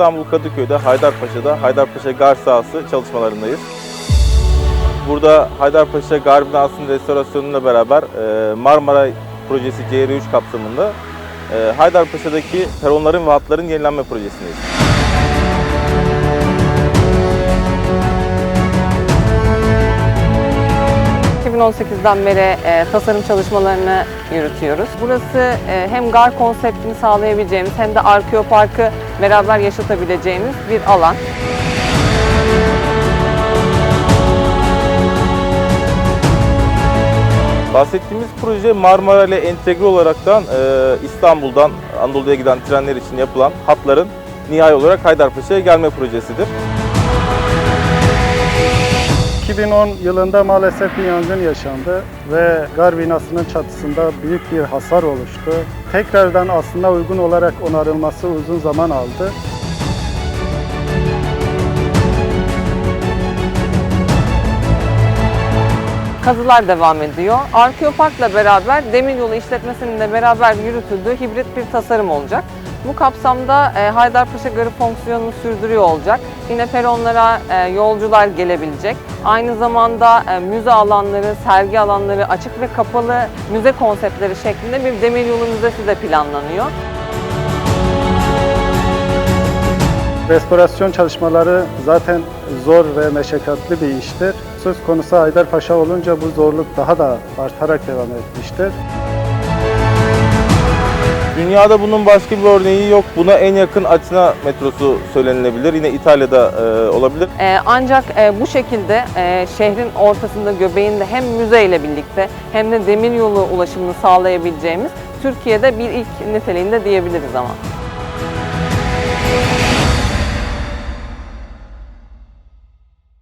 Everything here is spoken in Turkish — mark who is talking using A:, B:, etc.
A: İstanbul Kadıköy'de Haydarpaşa'da Haydarpaşa Gar sahası çalışmalarındayız. Burada Haydarpaşa Gar binasının restorasyonuyla beraber e, Marmara Projesi CR3 kapsamında e, Haydarpaşa'daki peronların ve hatların yenilenme projesindeyiz.
B: 2018'den beri e, tasarım çalışmalarını yürütüyoruz. Burası e, hem gar konseptini sağlayabileceğimiz hem de Arkeopark'ı beraber yaşatabileceğimiz bir alan.
A: Bahsettiğimiz proje Marmara ile entegre olaraktan e, İstanbul'dan Anadolu'ya giden trenler için yapılan hatların nihai olarak Haydarpaşa'ya gelme projesidir.
C: 2010 yılında maalesef bir yangın yaşandı ve gar binasının çatısında büyük bir hasar oluştu. Tekrardan aslında uygun olarak onarılması uzun zaman aldı.
B: Kazılar devam ediyor. Arkeopark'la beraber demiryolu işletmesinin de beraber yürütüldüğü hibrit bir tasarım olacak. Bu kapsamda e, Haydarpaşa Garı fonksiyonunu sürdürüyor olacak. Yine peronlara e, yolcular gelebilecek. Aynı zamanda e, müze alanları, sergi alanları, açık ve kapalı müze konseptleri şeklinde bir demiryolu müzesi de planlanıyor.
C: Restorasyon çalışmaları zaten zor ve meşakkatli bir iştir. Söz konusu Haydarpaşa olunca bu zorluk daha da artarak devam etmiştir.
A: Dünyada bunun başka bir örneği yok. Buna en yakın Atina metrosu söylenilebilir. Yine İtalya'da e, olabilir.
B: Ee, ancak e, bu şekilde e, şehrin ortasında göbeğinde hem müze ile birlikte hem de demiryolu ulaşımını sağlayabileceğimiz Türkiye'de bir ilk niteliğinde diyebiliriz ama.